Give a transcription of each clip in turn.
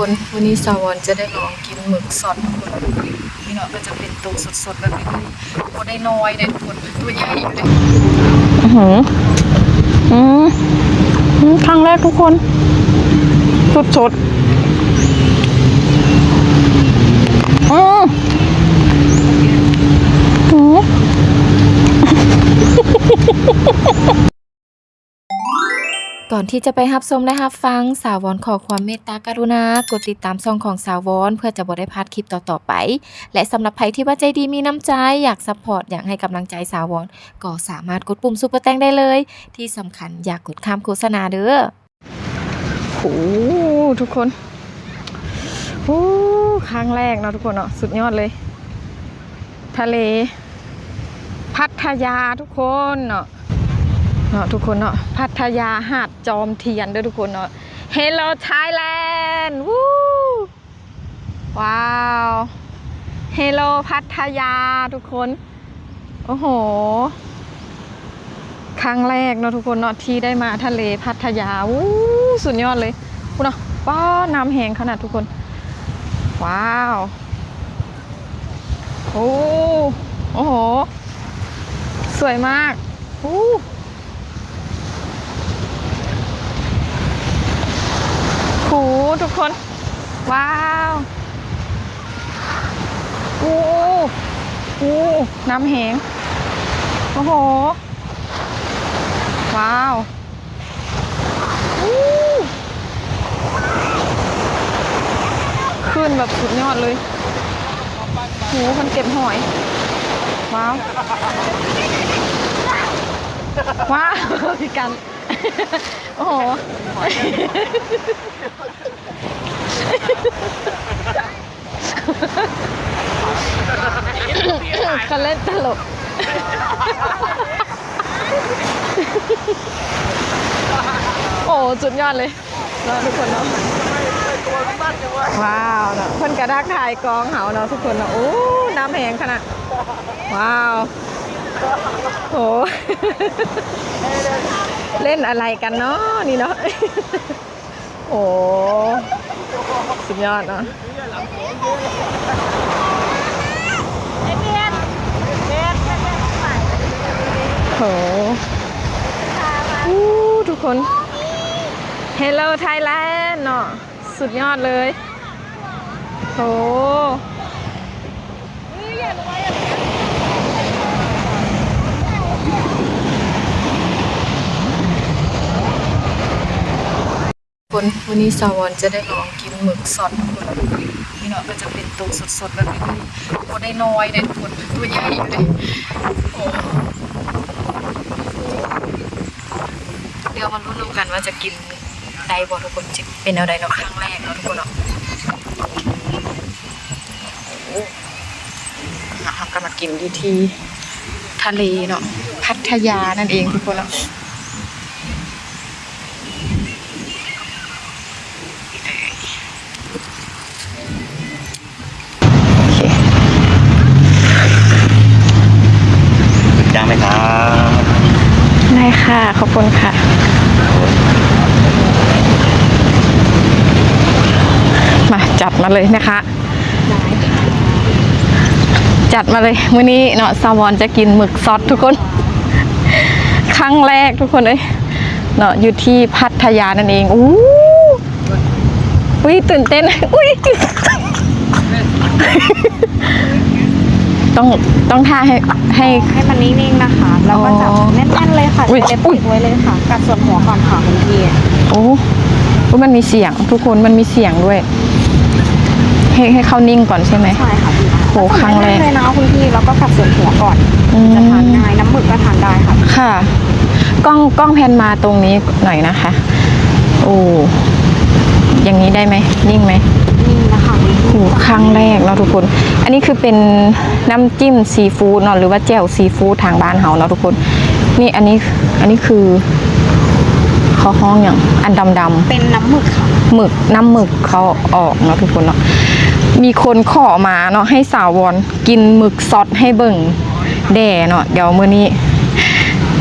คนวันนี้สาวอนจะได้ลองกินหมึกสดทุกคนนี่เนาะก็จะเป็นตัวสดๆแบบนี้เลยโคได้น้อยเลยทุกคนตัวใหญ่อยู่เลยอื้อหืออืมอืมครั้งแรกทุกคนสดสดๆอืมอื อนที่จะไปรับชมและรับฟังสาววอนขอความเมตตากรุณากดติดตามช่องของสาววอนเพื่อจะบ่ได้พลาดคลิปต่อๆไป และสำหรับใครที่ว่าใจดีมีน้ำใจอยากซัพพอร์ตอยากให้กำลังใจสาววอนก็สามารถกดปุ่มซุปเปอร์แตงได้เลย ที่สำคัญอยากกดข้ามโฆษณาเด้อโอ้ทุกคนโอ้ครั้งแรกเนาะทุกคนเนาะสุดยอดเลย ทะเล พัทยาทุกคนเนาะ เนาะทุกคนเนาะพัทยาหาดจอมเทียนด้วยทุกคนเนาะ Hello Thailand วู้ว้าว Hello พัทยาทุกคน โอ้โห ครั้งแรกเนาะทุกคนเนาะที่ได้มาทะเลพัทยาวู้สุดยอดเลยคุณเนาะป้าน้ำแหงขนาดทุกคน ว้าวโอ้โอ้โห สวยมากโอ้ โหทุกคน ว้าวโอ้โอ้น้ำแหงโอ้โห ว้าวอู้ขึ้นแบบสุดยอดเลยโหมันเก็บหอย ว้าว ว้าวพี่กัน โอ้โห เขาเล่นตลก โอ้สุดยอดเลยเนาะทุกคนเนาะว้าวเนาะเพิ่นกระดักถ่ายกองเหาเนาะทุกคนเนาะโอ้น้ำแหงขนาดว้าวโห เล่นอะไรกันเนาะนี่เนาะโอ้สุดยอดเนาะโอ้ทุกคน Hello Thailand เนาะสุดยอดเลยโห คนวันนี้สาวอนจะได้ลองกินหมึกสดคนนี่เนาะก็จะเป็นตัวสดๆแบบนี้เลยโคได้น้อยเลยทุกคนตัวใหญ่อยู่เลยโอ้เดี๋ยวมาลุ้นกันว่าจะกินได้บ่ทุกคนจะเป็นเอาใดเนาะครั้งแรกเนาะทุกคนเนาะโอ้เราก็มากินอยู่ที่ทะเลเนาะพัทยานั่นเองทุกคนเนาะ ค่ะ ขอบคุณค่ะ มาจัดมาเลยนะคะ จัดมาเลยมื้อนี้เนาะซาวอนจะกินหมึกซอสทุกคน ครั้งแรกทุกคนเลยเนาะอยู่ที่พัทยานั่นเองอู้อุ้ยตื่นเต้นอุ้ย ต้องต้องท่าให้ให้ ให้มันนิ่งๆนะคะ แล้วก็จับอ๋อแน่นๆเลยค่ะอุ๊ยเล็บอุ๊ติย ดไว้เลยค่ะ กัดส่วนหัวก่อนค่ะคุณพี่โอ้อุ๊ยมันมีเสียง ทุกคนมันมีเสียงด้วย ให้ให้เข้านิ่งก่อนใช่ไหม ใช่ค่ะพี่โหครั้งแรกน่นๆเลยนะคุณพี่แล้วก็กัดส่วนหัวก่อน อืมจะทานง่ายน้ำหมึกก็ทานได้ค่ะ ค่ะ กล้องกล้องแพนมาตรงนี้หน่อยนะคะ โอ้อย่างนี้ได้ไหมนิ่งไหมนี่นะคะคุณโอ้พี่ครั้งแรกเนาะทุกคน อันนี้คือเป็นน้ำจิ้มซีฟู้ดเนาะหรือว่าแจ่วซีฟู้ดทางบ้านเฮาเนาะทุกคน นี่อันนี้อันนี้คือเขาห้องอย่างอันดำๆเป็นน้ำหมึกค่ะหมึกน้ำหมึกเขาออกเนาะทุกคนเนาะมีคนขอมาเนาะให้สาววอนกินหมึกซอสให้เบิ่งแด่เนาะเดี๋ยวมื้อนี้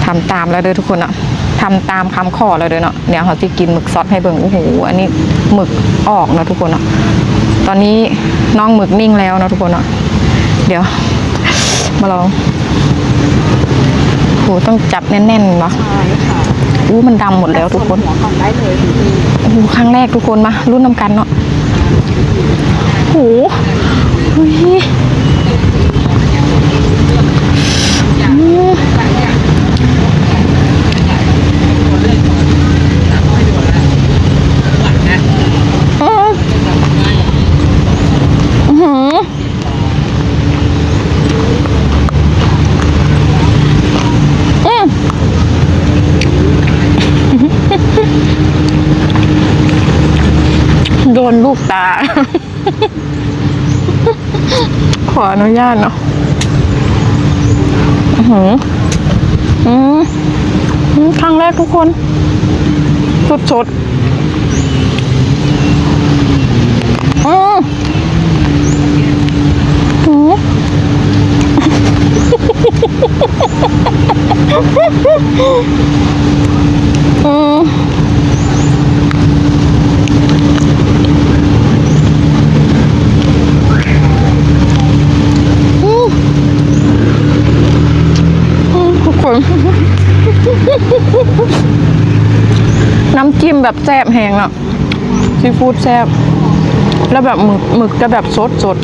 ทำตามแล้วเด้อทุกคนเนาะทำตามคำขอเลยเด้อเนาะเดี๋ยวเขาจะกินหมึกซอสให้เบิ่งโอ้โหอันนี้หมึกออกเนาะทุกคนเนาะ ตอนนี้น้องหมึกนิ่งแล้วเนาะทุกคนเนาะเดี๋ยว มาลองโหต้องจับแน่นๆเนาะใช่ค่ะอู้มันดำหมดแล้วทุกคนหัวก่อนได้เลยคุณพี่โอ้โหครั้งแรกทุกคนมารุ่นน้ำกันเนาะโหเฮ้ยอืมอืมอื้อหืออืม โดนลูกตา ขออนุญาตเนาะอื้อหืออือืมครั้งแรกทุกคนสดสดๆอืมอืมอืม อืมอืมทุกค น้ำจิ้มแบบแซ่บแหงเนาะซีฟู้ดแซ่บแล้วแบบหมึกหมึกจะแบบสดสด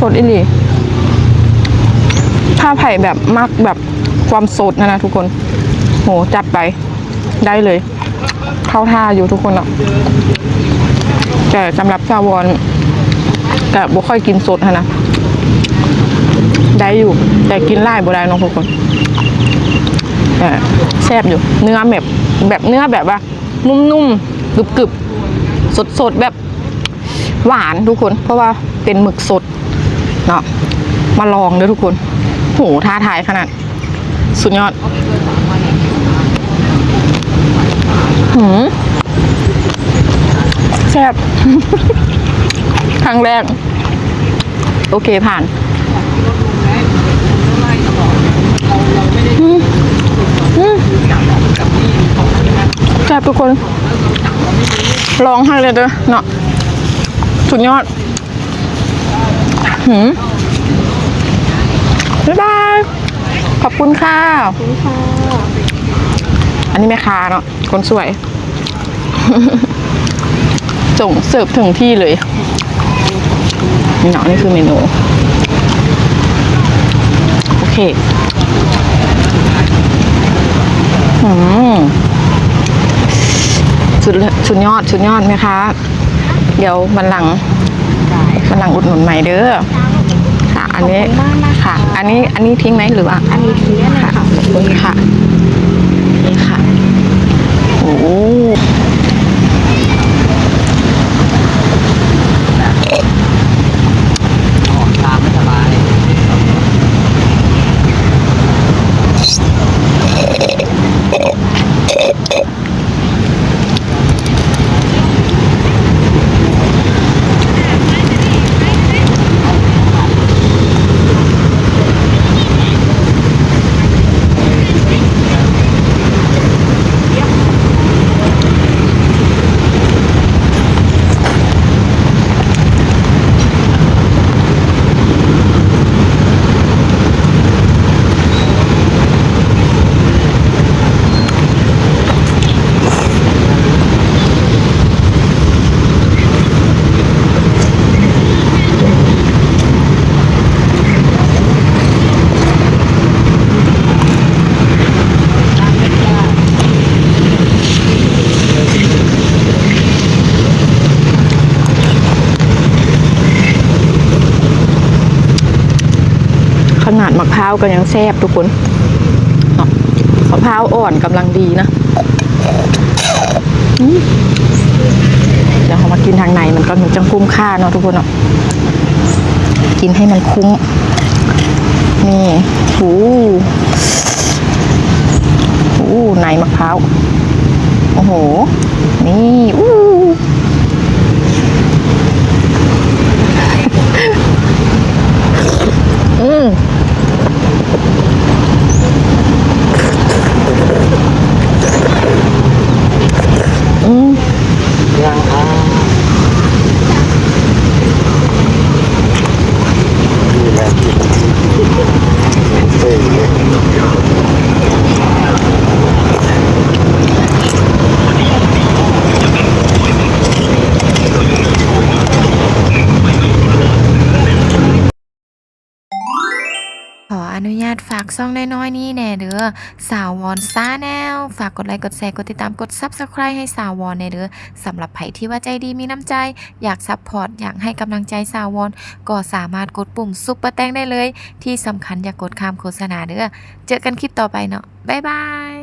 สดอีหลีถ้าไผ่แบบมักแบบความสดนะนะทุกคน โหจัดไปได้เลย เข้าท่าอยู่ทุกคนเนาะแต่สำหรับชาววอนก็บ่ค่อยกินสดนะได้อยู่ แต่กินไล่บ่ได้น้องทุกคน แต่แซ่บอยู่เนื้อแบบแบบเนื้อแบบว่า นุ่มๆกรึบๆสดๆแบบหวานทุกคน เพราะว่าเป็นหมึกสดเนาะมาลองเด้อทุกคนโหท้าทายขนาด สุดยอดหืมแซ่บครั้งแรก โอเคผ่าน แซ่บ ทุกคนลองให้เลยเด้อเนาะสุดยอดหืมบ๊ายบาย ขอบคุณค่ะ ขอบคุณค่ะ อันนี้แม่ค้าเนาะคนสวย ส่งเสิร์ฟถึงที่เลยนี่เนาะนี่คือเมนู โอเค อืม สุดเลยสุดยอดสุดยอดไหมคะ เดี๋ยวมันหลังมันหลังอุดหนุนใหม่เด้อค่ะ อันนี้ขอบคุณมากนะคะค่ะ อันนี้อันนี้ทิ้งไหมหรือว่า อันนี้ทิ้งได้เลยค่ะขอบคุณค่ะนี่ค่ะโอ้โห ขนาดมะพร้าวก็ยังแซ่บทุกคนมะพร้าวอ่อนกำลังดีนะอืมเดี๋ยวเรามากินทางในมันก็ถึงจะคุ้มค่าเนาะทุกคนเนาะกินให้มันคุ้ม นี่โอ้โหในมะพร้าว โอ้โห นี่อู้อืม ขออนุญาตฝากซ่องน้อยๆนี้แน่เด้อสาววอนซาแนลฝากกดไลค์กดแชร์กดติดตามกด Subscribe ให้สาววอนแน่เด้อสำหรับไผที่ว่าใจดีมีน้ำใจ อยากซัพพอร์ตอยากให้กำลังใจสาววอนก็สามารถกดปุ่มซุปเปอร์แตงได้เลย ที่สำคัญอย่ากกดข้ามโฆษณาเด้อเจอกันคลิปต่อไปเนาะบ๊ายบาย